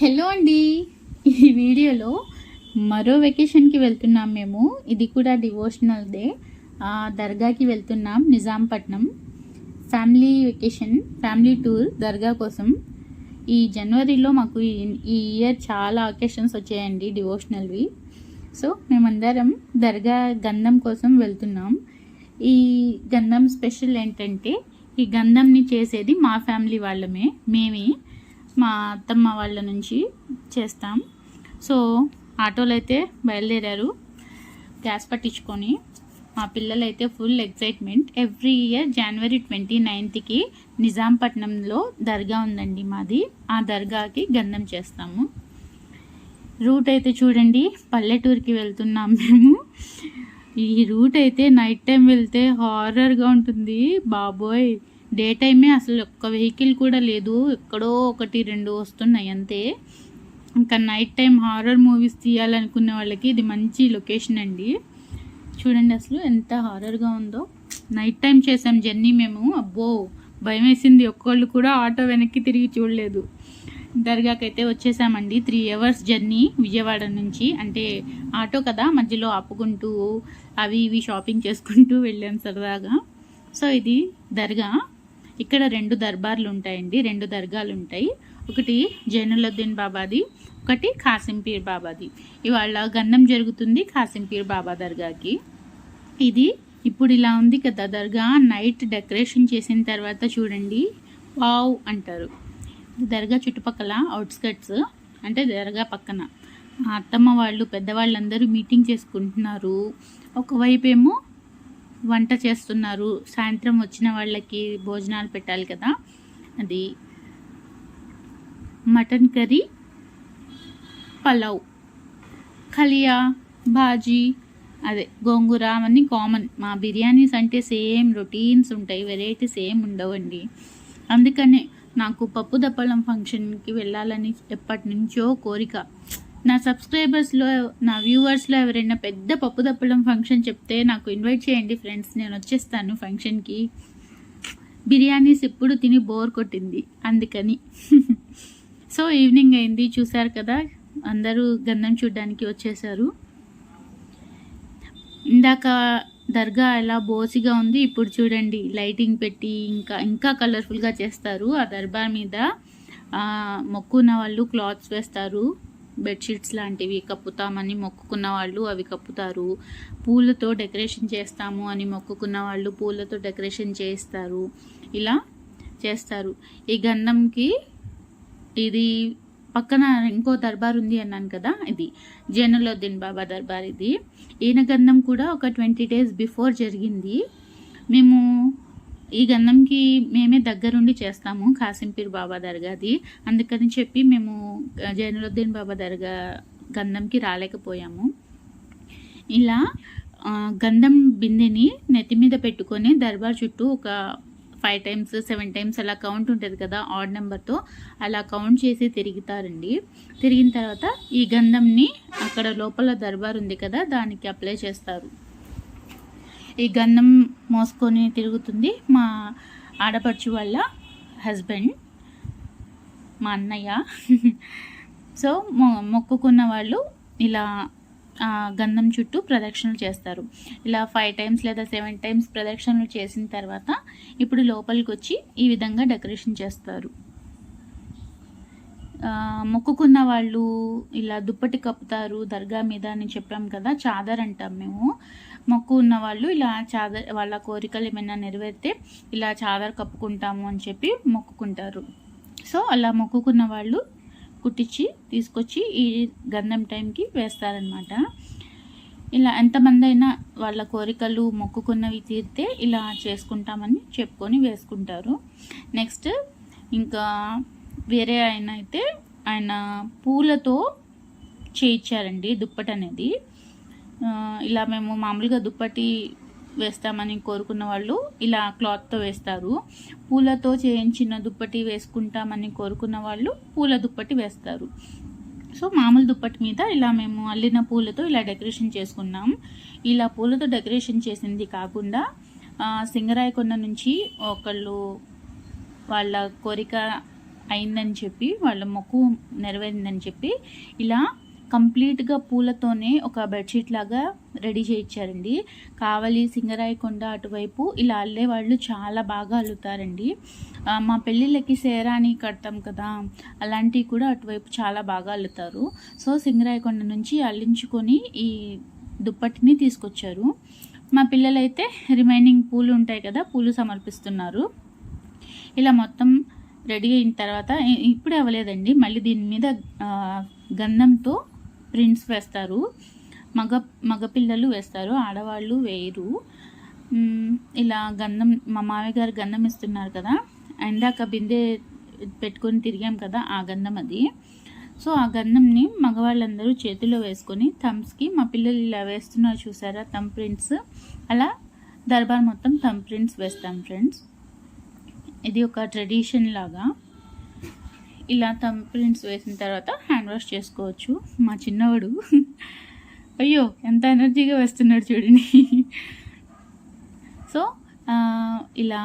Hello అండి. ఈ వీడియోలో మరో వెకేషన్కి వెళ్తున్నాం మేము. ఇది కూడా డివోషనల్ డే. దర్గాకి వెళ్తున్నాం Nizampatnam. Family vacation family tour దర్గా కోసం. ఈ జనవరిలో మాకు ఈ- ఈ ఇయర్ చాలా అకేషన్స్ వచ్చాయండి డివోషనల్వి. సో మేమందరం దర్గా గంధం కోసం వెళ్తున్నాం. ఈ గంధం స్పెషల్ ఏంటంటే ఈ గంధంని చేసేది మా ఫ్యామిలీ వాళ్ళమే. మేమే మా అత్తమ్మ వాళ్ళ నుంచి చేస్తాం. సో ఆటోలు అయితే బయలుదేరారు. గ్యాస్ పట్టించుకొని. మా పిల్లలైతే full excitement. Every year January twenty నైన్త్కి నిజాంపట్నంలో దర్గా ఉందండి మాది. ఆ దర్గాకి గంధం చేస్తాము. రూట్ అయితే చూడండి పల్లెటూరుకి వెళ్తున్నాం మేము. ఈ రూట్ అయితే నైట్ టైం వెళ్తే హారర్గా ఉంటుంది. బాబోయ్! డే టైమే అసలు ఒక్క వెహికల్ కూడా లేదు. ఎక్కడో ఒకటి రెండు వస్తున్నాయి అంతే. ఇంకా నైట్ టైం హారర్ మూవీస్ తీయాలనుకునే వాళ్ళకి ఇది మంచి లొకేషన్ అండి. చూడండి అసలు ఎంత హారర్గా ఉందో. నైట్ టైం చేసాం జర్నీ మేము. అబ్బో భయం వేసింది ఒక్కళ్ళు కూడా ఆటో వెనక్కి తిరిగి చూడలేదు. దర్గాకైతే వచ్చేసామండి. త్రీ అవర్స్ జర్నీ విజయవాడ నుంచి. అంటే ఆటో కదా మధ్యలో ఆపుకుంటూ అవి ఇవి షాపింగ్ చేసుకుంటూ వెళ్ళాం సరదాగా. సో ఇది దర్గా. ఇక్కడ రెండు దర్బార్లు ఉంటాయండి రెండు దర్గాలు ఉంటాయి ఒకటి జైనులద్దీన్ బాబాది ఒకటి ఖాసింపీర్ బాబాది. ఇవాళ గంధం జరుగుతుంది ఖాసింపీర్ బాబా దర్గాకి. ఇది ఇప్పుడు ఇలా ఉంది కదా దర్గా నైట్ డెకరేషన్ చేసిన తర్వాత చూడండి వావ్ అంటారు. దర్గా చుట్టుపక్కల అవుట్స్కట్స్ అంటే దర్గా పక్కన. అత్తమ్మ వాళ్ళు పెద్దవాళ్ళందరూ మీటింగ్ చేసుకుంటున్నారు. ఒకవైపు ఏమో వంట చేస్తున్నారు. సాయంత్రం వచ్చిన వాళ్ళకి భోజనాలు పెట్టాలి కదా. అది మటన్ కర్రీ పలావ్ కలియా బాజీ అదే గోంగూర అవన్నీ కామన్. మా బిర్యానీస్ అంటే సేమ్ రొటీన్స్ ఉంటాయి వెరైటీస్ ఏం ఉండవండి. అందుకనే నాకు పప్పు దప్పలం ఫంక్షన్కి వెళ్ళాలని ఎప్పటి నుంచో కోరిక. నా సబ్స్క్రైబర్స్లో నా వ్యూవర్స్లో ఎవరైనా పెద్ద పప్పు దప్పలం ఫంక్షన్ చెప్తే నాకు ఇన్వైట్ చేయండి ఫ్రెండ్స్ నేను వచ్చేస్తాను ఫంక్షన్కి బిర్యానీస్ ఎప్పుడు తిని బోర్ కొట్టింది. అందుకని. సో ఈవినింగ్ అయింది. చూశారు కదా? అందరూ గంధం చూడడానికి వచ్చేసారు. ఇందాక దర్గా ఎలా బోసిగా ఉంది ఇప్పుడు చూడండి. లైటింగ్ పెట్టి ఇంకా ఇంకా కలర్ఫుల్గా చేస్తారు ఆ దర్బార్ మీద. మొక్కున్న వాళ్ళు క్లాత్స్ వేస్తారు. బెడ్షీట్స్ లాంటివి కప్పుతామని మొక్కుకున్న వాళ్ళు అవి కప్పుతారు. పూలతో డెకరేషన్ చేస్తాము అని మొక్కుకున్న వాళ్ళు పూలతో డెకరేషన్ చేస్తారు. ఇలా చేస్తారు. ఈ గంధంకి ఇది పక్కన ఇంకో దర్బార్ ఉంది అన్నాను కదా ఇది. జైనులద్దీన్ బాబా దర్బార్ ఇది. ఈయన గంధం కూడా ఒక ట్వంటీ డేస్ బిఫోర్ జరిగింది. మేము ఈ గంధంకి మేమే దగ్గరుండి చేస్తాము కాసింపీర్ బాబా దర్గాది. అందుకని చెప్పి మేము జైనులుద్దీన్ బాబా దర్గా గంధంకి రాలేకపోయాము. ఇలా గంధం బిందెని నెత్తి మీద పెట్టుకొని దర్బార్ చుట్టూ ఒక ఫైవ్ టైమ్స్ సెవెన్ టైమ్స్ అలా కౌంట్ ఉంటుంది కదా ఆడ్ నెంబర్తో అలా కౌంట్ చేసి తిరుగుతారండి. తిరిగిన తర్వాత ఈ గంధంని అక్కడ లోపల దర్బార్ ఉంది కదా దానికి అప్లై చేస్తారు. ఈ గంధం మోసుకొని తిరుగుతుంది మా ఆడపడుచు వాళ్ళ హస్బెండ్ మా అన్నయ్య. సో మొ- మొక్కుకున్న వాళ్ళు ఇలా గంధం చుట్టూ ప్రదక్షిణలు చేస్తారు. ఇలా ఫైవ్ టైమ్స్ లేదా సెవెన్ టైమ్స్ ప్రదక్షిణలు చేసిన తర్వాత ఇప్పుడు లోపలికి వచ్చి ఈ విధంగా డెకరేషన్ చేస్తారు. మొక్కుకున్న వాళ్ళు ఇలా దుప్పటి కప్పుతారు దర్గా మీద అని చెప్పాం కదా చాదర్ అంటాం మేము. మొక్కు ఉన్న వాళ్ళు ఇలా చాదర్ వాళ్ళ కోరికలు ఏమైనా నెరవేరితే ఇలా చాదర్ కప్పుకుంటాము అని చెప్పి మొక్కుకుంటారు. సో అలా మొక్కుకున్న వాళ్ళు కుట్టించి తీసుకొచ్చి ఈ గంధం టైంకి వేస్తారనమాట ఇలా ఎంతమంది అయినా వాళ్ళ కోరికలు మొక్కుకున్నవి తీరితే ఇలా చేసుకుంటామని చెప్పుకొని వేసుకుంటారు. నెక్స్ట్ ఇంకా వేరే ఆయన అయితే ఆయన పూలతో చేయించారండి దుప్పటి అనేది ఇలా మేము మామూలుగా దుప్పటి వేస్తామని కోరుకున్న వాళ్ళు ఇలా క్లాత్తో వేస్తారు. పూలతో చేయించిన దుప్పటి వేసుకుంటామని కోరుకున్న వాళ్ళు పూల దుప్పటి వేస్తారు. సో మామూలు దుప్పటి మీద ఇలా మేము అల్లిన పూలతో ఇలా డెకరేషన్ చేసుకున్నాం. ఇలా పూలతో డెకరేషన్ చేసింది కాకుండా సింగరాయకొండ నుంచి ఒకళ్ళు వాళ్ళ కోరిక అయిందని చెప్పి వాళ్ళ మొక్కు నెరవేరిందని చెప్పి ఇలా కంప్లీట్గా పూలతోనే ఒక బెడ్షీట్ లాగా రెడీ చేయించారండి. కావలి సింగరాయకొండ అటువైపు ఇలా అల్లే వాళ్ళు చాలా బాగా అల్లుతారండి. మా పెళ్ళిళ్ళకి సేరాని కడతాం కదా అలాంటివి కూడా అటువైపు చాలా బాగా అల్లుతారు. సో సింగరాయకొండ నుంచి అల్లించుకొని ఈ దుప్పటిని తీసుకొచ్చారు. మా పిల్లలైతే రిమైనింగ్ పూలు ఉంటాయి కదా పూలు సమర్పిస్తున్నారు. ఇలా మొత్తం రెడీ అయిన తర్వాత ఇప్పుడే అవ్వలేదండి. మళ్ళీ దీని మీద గంధంతో ప్రింట్స్ వేస్తారు. మగ మగపిల్లలు వేస్తారు. ఆడవాళ్ళు వేయరు. ఇలా గంధం మా మామయ్య గారు గంధం ఇస్తున్నారు కదా. ఇందాక బిందె పెట్టుకొని తిరిగాం కదా ఆ గంధం అది. సో ఆ గంధంని మగవాళ్ళందరూ చేతిలో వేసుకొని థమ్స్కి మా పిల్లలు ఇలా వేస్తున్నారు చూసారా థమ్ ప్రింట్స్? అలా దర్బార్ మొత్తం థమ్ ప్రింట్స్ వేస్తాం ఫ్రెండ్స్. ఇది ఒక ట్రెడిషన్ లాగా. ఇలా థమ్ ప్రింట్స్ వేసిన తర్వాత హ్యాండ్ వాష్ చేసుకోవచ్చు. మా చిన్నవాడు. అయ్యో ఎంత ఎనర్జీగా వేస్తున్నాడు చూడండి. సో ఇలా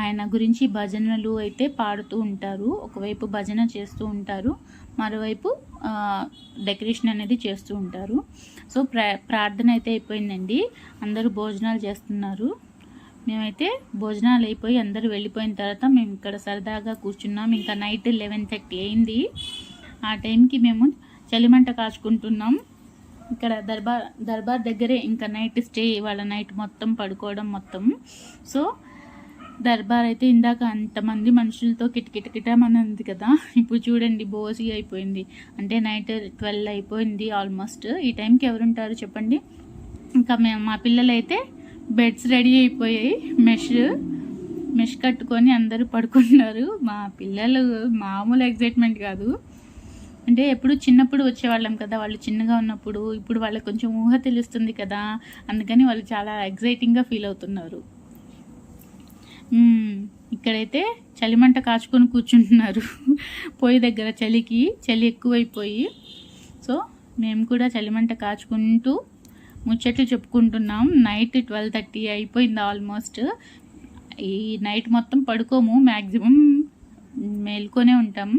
ఆయన గురించి భజనలు అయితే పాడుతూ ఉంటారు. ఒకవైపు భజన చేస్తూ ఉంటారు. మరోవైపు డెకరేషన్ అనేది చేస్తూ ఉంటారు. సో ప్రా ప్రార్థన అయితే అయిపోయిందండి. అందరూ భోజనాలు చేస్తున్నారు. మేమైతే భోజనాలు అయిపోయి అందరూ వెళ్ళిపోయిన తర్వాత మేము ఇక్కడ సరదాగా కూర్చున్నాం. ఇంకా నైట్ లెవెన్ థర్టీ అయింది. ఆ టైంకి మేము చలిమంట కాచుకుంటున్నాం. ఇక్కడ దర్బార్ దర్బార్ దగ్గరే ఇంకా నైట్ స్టే వాళ్ళ నైట్ మొత్తం పడుకోవడం మొత్తం. సో దర్బార్ అయితే ఇందాక అంతమంది మనుషులతో కిటకిటకిటమనంది ఉంది కదా. ఇప్పుడు చూడండి బోసి అయిపోయింది. అంటే నైట్ ట్వెల్వ్ అయిపోయింది ఆల్మోస్ట్. ఈ టైంకి ఎవరుంటారు చెప్పండి? ఇంకా మేము మా పిల్లలైతే బెడ్స్ రెడీ అయిపోయాయి. మెష్ మెష్ కట్టుకొని అందరూ పడుకున్నారు మా పిల్లలు మామూలు ఎగ్జైట్మెంట్ కాదు. అంటే ఎప్పుడు చిన్నప్పుడు వచ్చేవాళ్ళం కదా వాళ్ళు చిన్నగా ఉన్నప్పుడు ఇప్పుడు వాళ్ళకి కొంచెం ఊహ తెలుస్తుంది కదా అందుకని వాళ్ళు చాలా ఎగ్జైటింగ్గా ఫీల్ అవుతున్నారు. ఇక్కడైతే చలిమంట కాచుకొని కూర్చుంటున్నారు. పొయ్యి దగ్గర చలికి చలి ఎక్కువైపోయి. సో మేము కూడా చలిమంట కాచుకుంటూ ముచ్చట్లు చెప్పుకుంటున్నాం. నైట్ ట్వెల్వ్ థర్టీ అయిపోయింది ఆల్మోస్ట్ ఈ నైట్ మొత్తం పడుకోము మ్యాక్సిమం మేల్కొనే ఉంటాం.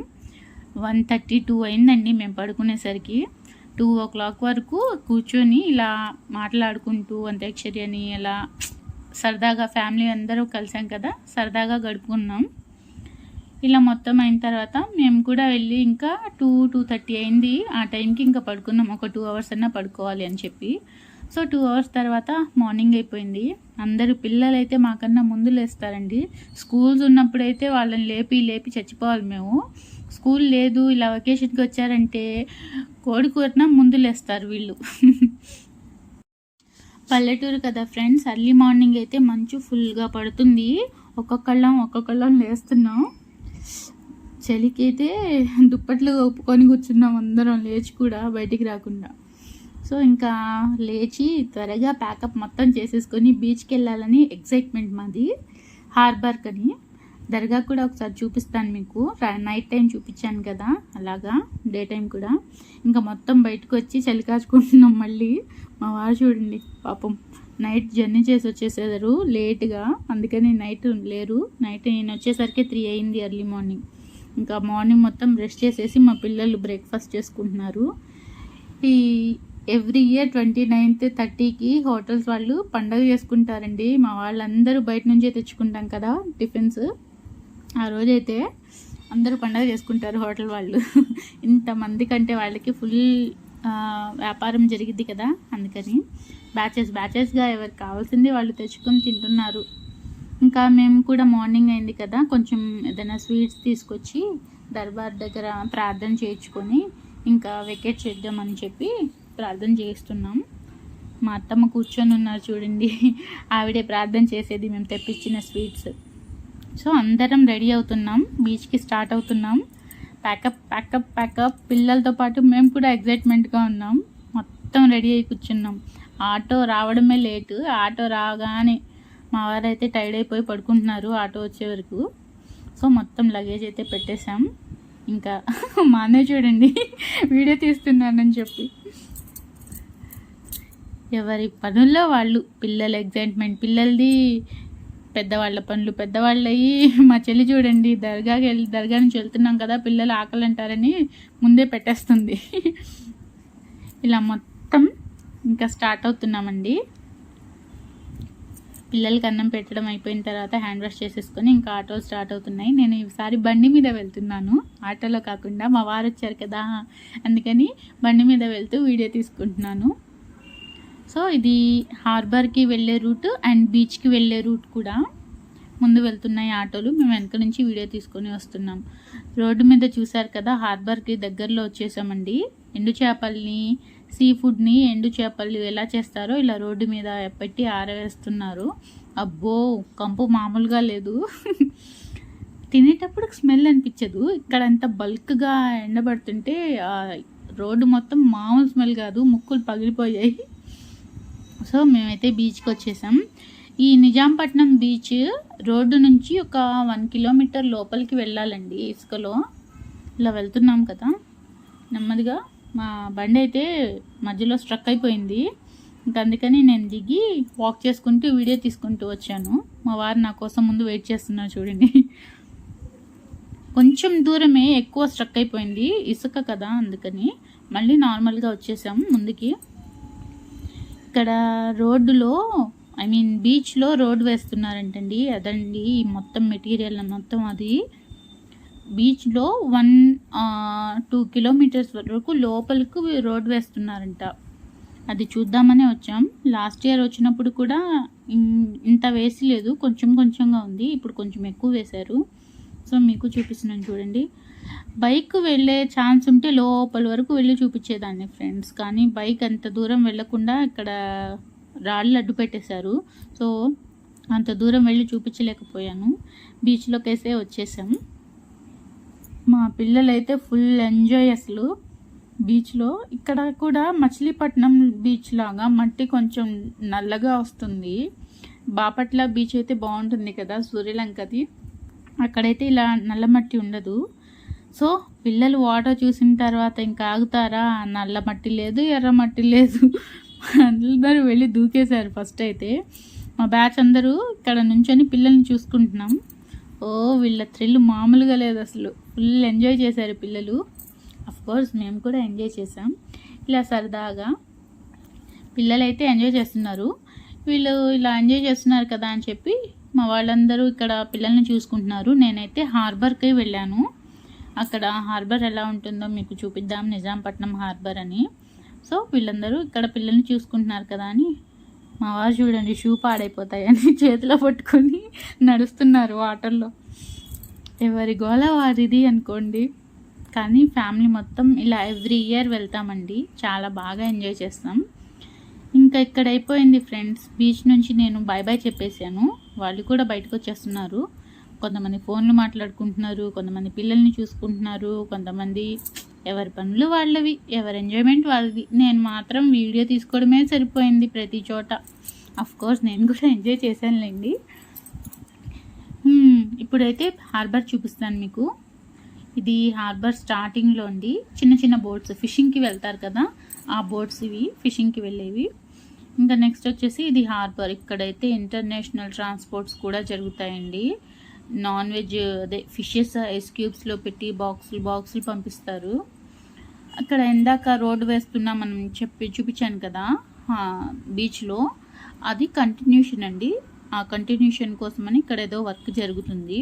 వన్ థర్టీ టూ అయిందండి మేము పడుకునేసరికి. టూ ఓ క్లాక్ వరకు కూర్చొని ఇలా మాట్లాడుకుంటూ అంత్యాక్షరి అని ఇలా సరదాగా ఫ్యామిలీ అందరూ కలిసాం కదా సరదాగా గడుపుకున్నాం. ఇలా మొత్తం అయిన తర్వాత మేము కూడా వెళ్ళి ఇంకా టూ టూ థర్టీ అయింది. ఆ టైంకి ఇంకా పడుకున్నాం. ఒక టూ అవర్స్ అన్నా పడుకోవాలి అని చెప్పి. సో టూ అవర్స్ తర్వాత మార్నింగ్ అయిపోయింది. అందరూ పిల్లలు అయితే మాకన్నా ముందు లేస్తారండి. స్కూల్స్ ఉన్నప్పుడైతే వాళ్ళని లేపి లేపి చచ్చిపోవాలి మేము. స్కూల్ లేదు ఇలా వెకేషన్కి వచ్చారంటే కోడి కూరన ముందు లేస్తారు వీళ్ళు. పల్లెటూరు కదా ఫ్రెండ్స్ అర్లీ మార్నింగ్ అయితే మంచు ఫుల్గా పడుతుంది. ఒక్కొక్కళ్ళం ఒక్కొక్కళ్ళం లేస్తున్నాం. చలికైతే దుప్పట్లు ఒప్పుకొని కూర్చున్నాం అందరం లేచి కూడా బయటికి రాకుండా. సో ఇంకా లేచి త్వరగా ప్యాకప్ మొత్తం చేసేసుకొని బీచ్కి వెళ్ళాలని ఎక్సైట్మెంట్ మాది హార్బర్క్ అని దర్గా కూడా ఒకసారి చూపిస్తాను మీకు. నైట్ టైం చూపించాను కదా అలాగా డే టైం కూడా. ఇంకా మొత్తం బయటకు వచ్చి చలి కాచుకుంటున్నాం మళ్ళీ. మా వారు చూడండి పాపం నైట్ జర్నీ చేసి వచ్చేసారు లేట్గా. అందుకని నైట్ లేరు. నైట్ నేను వచ్చేసరికి త్రీ అయింది ఎర్లీ మార్నింగ్. ఇంకా మార్నింగ్ మొత్తం రెస్ట్ చేసేసి మా పిల్లలు బ్రేక్ఫాస్ట్ చేసుకుంటున్నారు. ఈ ఎవ్రీ ఇయర్ ట్వంటీ నైన్త్ థర్టీకి హోటల్స్ వాళ్ళు పండగ చేసుకుంటారండి. మా వాళ్ళందరూ బయట నుంచే తెచ్చుకుంటాం కదా టిఫిన్స్. ఆ రోజైతే అందరూ పండగ చేసుకుంటారు హోటల్ వాళ్ళు. ఇంతమంది కంటే వాళ్ళకి ఫుల్ వ్యాపారం జరిగిద్ది కదా అందుకని. బ్యాచెస్ బ్యాచెస్గా ఎవరికి కావాల్సింది వాళ్ళు తెచ్చుకొని తింటున్నారు. ఇంకా మేము కూడా మార్నింగ్ అయింది కదా కొంచెం ఏదైనా స్వీట్స్ తీసుకొచ్చి దర్బార్ దగ్గర ప్రార్థన చేయించుకొని ఇంకా వెకేట్ చేద్దామని చెప్పి ప్రార్థన చేస్తున్నాం మా అత్తమ్మ కూర్చొని ఉన్నారు చూడండి. ఆవిడే ప్రార్థన చేసేది మేము తెప్పించిన స్వీట్స్. సో అందరం రెడీ అవుతున్నాం. బీచ్కి స్టార్ట్ అవుతున్నాం. ప్యాకప్ ప్యాకప్ ప్యాకప్ పిల్లలతో పాటు మేము కూడా ఎగ్జైట్మెంట్గా ఉన్నాం. మొత్తం రెడీ అయి కూర్చున్నాం. ఆటో రావడమే లేటు. ఆటో రాగానే మా వారైతే టైర్డ్ అయిపోయి పడుకుంటున్నారు ఆటో వచ్చే వరకు. సో మొత్తం లగేజ్ అయితే పెట్టేశాం. ఇంకా మా అన్నయ్య చూడండి. వీడియో తీస్తున్నానని చెప్పి. ఎవరి పనుల్లో వాళ్ళు పిల్లల ఎగ్జైట్మెంట్ పిల్లలది పెద్దవాళ్ళ పనులు పెద్దవాళ్ళయి మా చెల్లి చూడండి దర్గాకి వెళ్ళి దర్గా నుంచి వెళ్తున్నాం కదా పిల్లలు ఆకలి అంటారని ముందే పెట్టేస్తుంది. ఇలా మొత్తం ఇంకా స్టార్ట్ అవుతున్నామండి. పిల్లలకి అన్నం పెట్టడం అయిపోయిన తర్వాత హ్యాండ్ వాష్ చేసేసుకొని ఇంకా ఆటోలు స్టార్ట్ అవుతున్నాయి. నేను ఈసారి బండి మీద వెళ్తున్నాను. ఆటోలో కాకుండా మా వారు వచ్చారు కదా అందుకని బండి మీద వెళ్తూ వీడియో తీసుకుంటున్నాను. సో ఇది హార్బర్కి వెళ్ళే రూట్ అండ్ బీచ్కి వెళ్ళే రూట్ కూడా ముందు వెళ్తున్నాయి ఆటోలు. మేము వెనక నుంచి వీడియో తీసుకొని వస్తున్నాం. రోడ్డు మీద చూసారు కదా హార్బర్కి దగ్గరలో వచ్చేసామండి. ఎండు చేపల్ని సీ ఫుడ్ని ఎండు చేపలు ఎలా చేస్తారో ఇలా రోడ్డు మీద పెట్టి ఆరవేస్తున్నారు. అబ్బో కంపు మామూలుగా లేదు. తినేటప్పుడు స్మెల్ అనిపించదు. అంత బల్క్గా ఎండబడుతుంటే రోడ్డు మొత్తం మామూలు స్మెల్ కాదు ముక్కులు పగిలిపోయాయి. సో మేమైతే బీచ్కి వచ్చేసాం. ఈ నిజాంపట్నం బీచ్ రోడ్డు నుంచి ఒక వన్ కిలోమీటర్ లోపలికి వెళ్ళాలండి ఇసుకలో. ఇలా వెళ్తున్నాం కదా. నెమ్మదిగా మా బండి అయితే మధ్యలో స్ట్రక్ అయిపోయింది. ఇంకా అందుకని నేను దిగి వాక్ చేసుకుంటూ వీడియో తీసుకుంటూ వచ్చాను. మా వారు నా కోసం ముందు వెయిట్ చేస్తున్నారు చూడండి. కొంచెం దూరమే ఎక్కువ స్ట్రక్ అయిపోయింది ఇసుక కదా అందుకని మళ్ళీ నార్మల్గా వచ్చేసాము ముందుకి. ఇక్కడ రోడ్డులో ఐ మీన్ బీచ్లో రోడ్ వేస్తున్నారంటండి. అదండి మొత్తం మెటీరియల్ మొత్తం అది. బీచ్లో వన్ టూ కిలోమీటర్స్ వరకు లోపలికి రోడ్ వేస్తున్నారంట. అది చూద్దామనే వచ్చాం. లాస్ట్ ఇయర్ వచ్చినప్పుడు కూడా ఇంత వేసి లేదు. కొంచెం కొంచెంగా ఉంది. ఇప్పుడు కొంచెం ఎక్కువ వేశారు. సో మీకు చూపిస్తున్నాను చూడండి. బైక్ వెళ్ళే ఛాన్స్ ఉంటే లోపల వరకు వెళ్ళి చూపించేదాన్ని ఫ్రెండ్స్. కానీ బైక్ అంత దూరం వెళ్ళకుండా ఇక్కడ రాళ్ళు అడ్డు పెట్టేశారు. సో అంత దూరం వెళ్ళి చూపించలేకపోయాను. బీచ్లోకి వేసే వచ్చేసాము మా పిల్లలైతే ఫుల్ ఎంజాయ్ అసలు బీచ్లో ఇక్కడ కూడా మచిలీపట్నం బీచ్ లాగా మట్టి కొంచెం నల్లగా వస్తుంది. బాపట్ల బీచ్ అయితే బాగుంటుంది కదా సూర్యలంకది. అక్కడైతే ఇలా నల్ల మట్టి ఉండదు. సో పిల్లలు వాటర్ చూసిన తర్వాత ఇంకా ఆగుతారా? నల్ల మట్టి లేదు ఎర్ర మట్టి లేదు. అందరూ వెళ్ళి దూకేశారు ఫస్ట్ అయితే. మా బ్యాచ్ అందరూ ఇక్కడ నుంచొని పిల్లల్ని చూసుకుంటున్నాం. ఓ వీళ్ళ థ్రిల్ మామూలుగా లేదు అసలు. ఫుల్ ఎంజాయ్ చేశారు పిల్లలు. కోర్స్ మేము కూడా ఎంజాయ్ చేసాం ఇలా సరదాగా పిల్లలైతే ఎంజాయ్ చేస్తున్నారు. వీళ్ళు ఇలా ఎంజాయ్ చేస్తున్నారు కదా అని చెప్పి మా వాళ్ళందరూ ఇక్కడ పిల్లల్ని చూసుకుంటున్నారు. నేనైతే హార్బర్కి వెళ్ళాను. అక్కడ హార్బర్ ఎలా ఉంటుందో మీకు చూపిద్దాం. నిజాంపట్నం హార్బర్ అని. సో వీళ్ళందరూ ఇక్కడ పిల్లల్ని చూసుకుంటున్నారు కదా అని. మా వారు చూడండి షూ పాడైపోతాయని చేతిలో పట్టుకొని నడుస్తున్నారు వాటర్లో. ఎవరి గోల వారిది అనుకోండి. కానీ ఫ్యామిలీ మొత్తం ఇలా ఎవ్రీ ఇయర్ వెళ్తామండి. చాలా బాగా ఎంజాయ్ చేస్తాం. ఇంకా ఇక్కడ అయిపోయింది ఫ్రెండ్స్. బీచ్ నుంచి నేను బాయ్ బాయ్ చెప్పేశాను. వాళ్ళు కూడా బయటకు వచ్చేస్తున్నారు. కొంతమంది ఫోన్లు మాట్లాడుకుంటున్నారు కొంతమంది పిల్లల్ని చూసుకుంటున్నారు కొంతమంది ఎవరి పనులు వాళ్ళవి ఎవరి ఎంజాయ్మెంట్ వాళ్ళది. నేను మాత్రం వీడియో తీసుకోవడమే సరిపోయింది ప్రతి చోట. కోర్స్ నేను కూడా ఎంజాయ్ చేశానులేండి. ఇప్పుడైతే హార్బర్ చూపిస్తాను మీకు. ఇది హార్బర్ స్టార్టింగ్లో అండి. చిన్న చిన్న బోట్స్ ఫిషింగ్కి వెళ్తారు కదా ఆ బోట్స్ ఇవి ఫిషింగ్కి వెళ్ళేవి. ఇంకా నెక్స్ట్ వచ్చేసి ఇది హార్బర్ ఇక్కడైతే ఇంటర్నేషనల్ ట్రాన్స్పోర్ట్స్ కూడా జరుగుతాయండి. నాన్ వెజ్ అదే ఫిషెస్ ఐస్ క్యూబ్స్లో పెట్టి బాక్సులు బాక్సులు పంపిస్తారు. అక్కడ ఇందాక రోడ్డు వేస్తున్నా మనం చెప్పి చూపించాను కదా బీచ్లో అది కంటిన్యూషన్ అండి. ఆ కంటిన్యూషన్ కోసమని ఇక్కడ ఏదో వర్క్ జరుగుతుంది.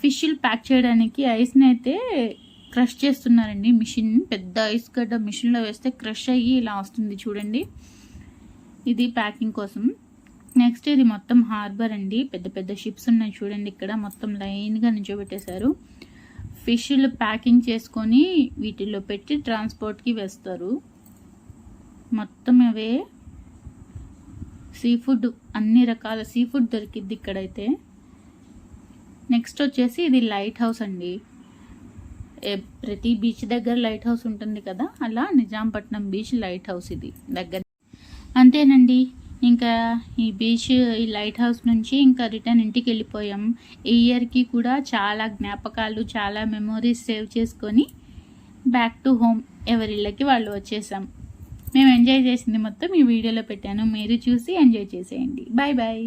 ఫిష్లు ప్యాక్ చేయడానికి ఐస్ని అయితే క్రష్ చేస్తున్నారండి. మిషన్ పెద్ద ఐస్ గడ్డ మిషన్లో వేస్తే క్రష్ అయ్యి ఇలా వస్తుంది చూడండి. ఇది ప్యాకింగ్ కోసం. నెక్స్ట్ ఇది మొత్తం హార్బర్ అండి. పెద్ద పెద్ద షిప్స్ ఉన్నాయి చూడండి ఇక్కడ. మొత్తం లైన్గా నించోబెట్టేశారు. ఫిష్లు ప్యాకింగ్ చేసుకొని వీటిల్లో పెట్టి ట్రాన్స్పోర్ట్కి వేస్తారు. మొత్తం అవే సీ ఫుడ్ అన్ని రకాల సీ ఫుడ్ దొరికిద్ది ఇక్కడైతే. నెక్స్ట్ వచ్చేసి ఇది లైట్ హౌస్ అండి ప్రతి బీచ్ దగ్గర లైట్ హౌస్ ఉంటుంది కదా? అలా నిజాంపట్నం బీచ్ లైట్ హౌస్ ఇది. దగ్గర అంతేనండి. ఇంకా ఈ బీచ్ ఈ లైట్ హౌస్ నుంచి ఇంకా రిటర్న్ ఇంటికి వెళ్ళిపోయాం. ఈ ఇయర్కి కూడా చాలా జ్ఞాపకాలు చాలా మెమోరీస్ సేవ్ చేసుకొని బ్యాక్ టు హోమ్ ఎవరిళ్ళకి వాళ్ళు వచ్చేసాం. మేము ఎంజాయ్ చేసింది మొత్తం ఈ వీడియోలో పెట్టాను. మీరు చూసి ఎంజాయ్ చేసేయండి. Bye bye